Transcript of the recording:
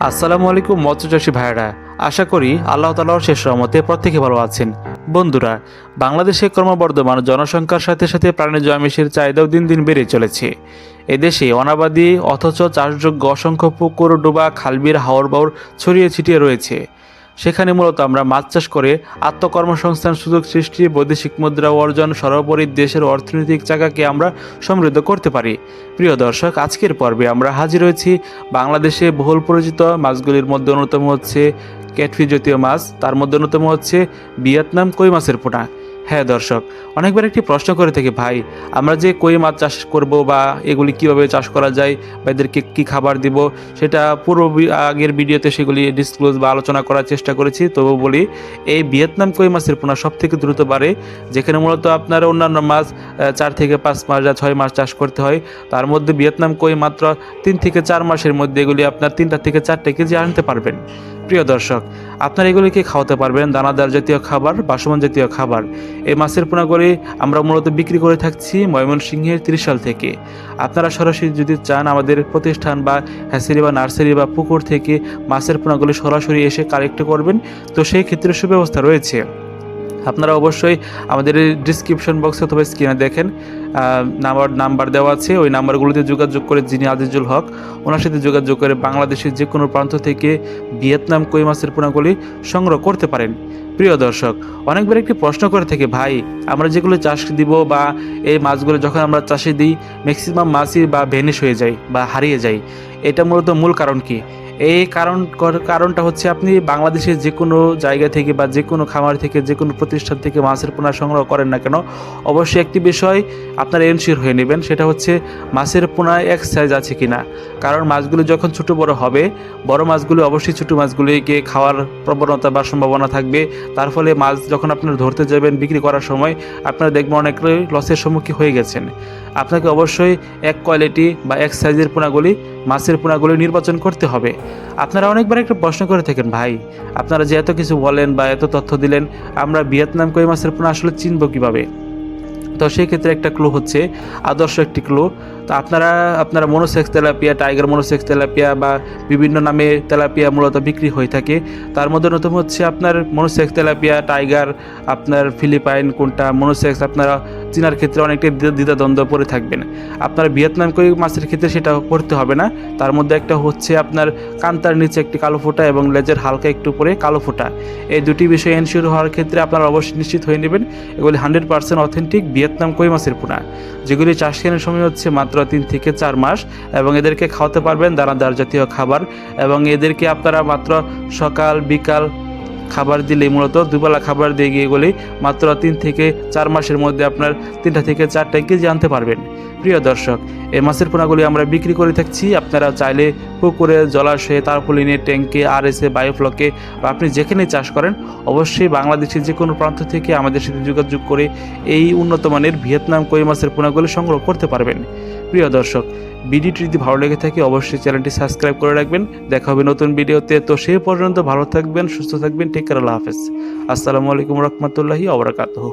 আসসালামু আলাইকুম মৎস্যচাষী ভাইরা আশা করি আল্লাহ তালার শেষ রহমতে প্রত্যেকে ভালো আছেন। বন্ধুরা, বাংলাদেশে ক্রমবর্ধমান জনসংখ্যার সাথে সাথে প্রাণীজ আমিষের চাহিদাও দিন দিন বেড়ে চলেছে। এদেশে অনাবাদী অথচ চাষযোগ্য অসংখ্য পুকুর, ডোবা খালবির হাওড় বাউর ছড়িয়ে ছিটিয়ে রয়েছে। সেখানে মূলত আমরা মাছ চাষ করে আত্মকর্মসংস্থান সুযোগ সৃষ্টি, বৈদেশিক মুদ্রা অর্জন, সর্বোপরি দেশের অর্থনৈতিক চাকাকে আমরা সমৃদ্ধ করতে পারি। প্রিয় দর্শক, আজকের পর্বে আমরা হাজির হয়েছি বাংলাদেশে বহুল পরিচিত মাছগুলির মধ্যে অন্যতম হচ্ছে ক্যাটফি জাতীয় মাছ, তার মধ্যে অন্যতম হচ্ছে ভিয়েতনাম কই মাছের পোনা। হ্যাঁ দর্শক, অনেকবার একটি প্রশ্ন করে থাকি, ভাই, আমরা যে কই মাছ চাষ করব বা এগুলি কীভাবে চাষ করা যায় বা এদেরকে কী খাবার দিব? সেটা পূর্ব আগের ভিডিওতে সেগুলি ডিসক্লোজ বা আলোচনা করার চেষ্টা করেছি। তবু বলি, এই ভিয়েতনাম কই মাছের পোনা সব থেকে দ্রুত বাড়ে যেখানে মূলত আপনার অন্যান্য মাছ চার থেকে পাঁচ মাস বা ছয় মাস চাষ করতে হয়। তার মধ্যে ভিয়েতনাম কই মাত্র তিন থেকে চার মাসের মধ্যে এগুলি আপনার তিনটা থেকে চারটে কেজি আনতে পারবেন। প্রিয় দর্শক, আপনারা এগুলিকে খাওয়াতে পারবেন? দানাদার জাতীয় খাবার, বাসমান জাতীয় খাবার। এই মাছের পোনাগুলি আমরা মূলত বিক্রি করে থাকছি ময়মনসিংহের ত্রিশাল থেকে। আপনারা সরাসরি যদি চান আমাদের প্রতিষ্ঠান বা হ্যাসারি বা নার্সারি বা পুকুর থেকে মাছের পোনাগুলি সরাসরি এসে কালেক্ট করবেন, তো সেই ক্ষেত্রে সুব্যবস্থা রয়েছে। আপনারা অবশ্যই আমাদের ডিসক্রিপশন বক্সে অথবা স্ক্রিনে দেখেন। নাম্বার নাম্বার দেওয়া আছে। ওই নাম্বারগুলোতে যোগাযোগ করে যিনি আজিজুল হক, ওনার সাথে যোগাযোগ করে বাংলাদেশের যে কোনো প্রান্ত থেকে ভিয়েতনাম কই মাছের পোনাগুলি সংগ্রহ করতে পারেন। প্রিয় দর্শক, অনেকবার একটি প্রশ্ন করে থাকে, ভাই, আমরা যেগুলো চাষ দিব বা এই মাছগুলো যখন আমরা চাষে দিই ম্যাক্সিমাম মাছই বা ভেনিশ হয়ে যায় বা হারিয়ে যায়। এটা মূলত মূল কারণ কি? এই কারণ কর- কারণটা হচ্ছে আপনি বাংলাদেশের যে কোনো জায়গা থেকে বা যে কোনো খামার থেকে, যে কোনো প্রতিষ্ঠান থেকে মাছের পোনা সংগ্রহ করেন না কেন, অবশ্যই একটি বিষয় আপনারা এনশিওর হয়ে নেবেন, সেটা হচ্ছে মাছের পোনায় এক সাইজ আছে কি না কারণ মাছগুলো যখন ছোট বড় হবে, বড় মাছগুলো অবশ্যই ছোট মাছগুলিকে খাওয়ার প্রবণতা বা সম্ভাবনা থাকবে। তার ফলে মাছ যখন আপনারা ধরতে যাবেন বিক্রি করার সময়, আপনারা দেখবেন অনেকটাই লসের সম্মুখীন হয়ে গেছেন। আপনাকে অবশ্যই এক কোয়ালিটি বা এক সাইজের পোনাগুলি, মাছের পোনাগুলি নির্বাচন করতে হবে। আপনারা অনেকবার একটা প্রশ্ন করে থাকেন, ভাই, আপনারা যে এত কিছু বলেন বা এত তথ্য দিলেন, আমরা ভিয়েতনাম কই মাছের পোনা আসলে চিনব কীভাবে? তো সেই ক্ষেত্রে একটা ক্লু হচ্ছে, আদর্শ একটি ক্লু তো আপনারা আপনারা monosex tilapia tiger monosex tilapia বা বিভিন্ন নামে তেলাপিয়া মূলত বিক্রি হয়ে থাকে। তার মধ্যে অন্যতম হচ্ছে আপনার মনোসেক্স তেলাপিয়া টাইগার আপনার ফিলিপাইন কোনটা মনোসেক্স আপনারা চিনার ক্ষেত্রে অনেকটা দ্বিধা- দ্বিধাদ্বন্দ্ব পড়ে থাকবেন। আপনার ভিয়েতনাম কই মাছের ক্ষেত্রে সেটা করতে হবে না। তার মধ্যে একটা হচ্ছে আপনার কান্তার নিচে একটি কালো ফোঁটা এবং লেজের হালকা একটু উপরে কালো ফোঁটা। এই দুটি বিষয় এনশিওর হওয়ার ক্ষেত্রে আপনারা অবশ্যই নিশ্চিত হয়ে নেবেন। এগুলি হান্ড্রেড পার্সেন্ট অথেন্টিক ভিয়েতনাম কই মাছের পোনা। যেগুলি চাষ কেনার সময় হচ্ছে মাত্র তিন থেকে চার মাস এবং এদেরকে খাওয়াতে পারবেন দানাদার জাতীয় খাবার এবং এদেরকে আপনারা মাত্র সকাল, বিকাল খাবার দিলেই মূলত দুবেলা খাবার দিয়ে গিয়ে এগুলি মাত্র তিন থেকে চার মাসের মধ্যে আপনার তিনটা থেকে চারটা কেজি আনতে পারবেন। প্রিয় দর্শক, এই মাছের পোনাগুলি আমরা বিক্রি করে থাকছি। আপনারা চাইলে পুকুরে, জলাশয়ে তারপলিনে ট্যাঙ্কে আর এসে বায়োফ্লকে বা আপনি যেখানে চাষ করেন, অবশ্যই বাংলাদেশের যে কোনো প্রান্ত থেকে আমাদের সাথে যোগাযোগ করে এই উন্নত মানের ভিয়েতনাম কই মাছের পোনাগুলি সংগ্রহ করতে পারবেন। প্রিয় দর্শক, ভিডিওটি যদি ভালো লেগে থাকে, অবশ্যই চ্যানেলটি সাবস্ক্রাইব করে রাখবেন। দেখা হবে নতুন ভিডিওতে। তো সেই পর্যন্ত ভালো থাকবেন, সুস্থ থাকবেন। ঠিক আল্লাহ হাফেজ। আসসালামু আলাইকুম রহমতুল্লাহি আবরাকাতহ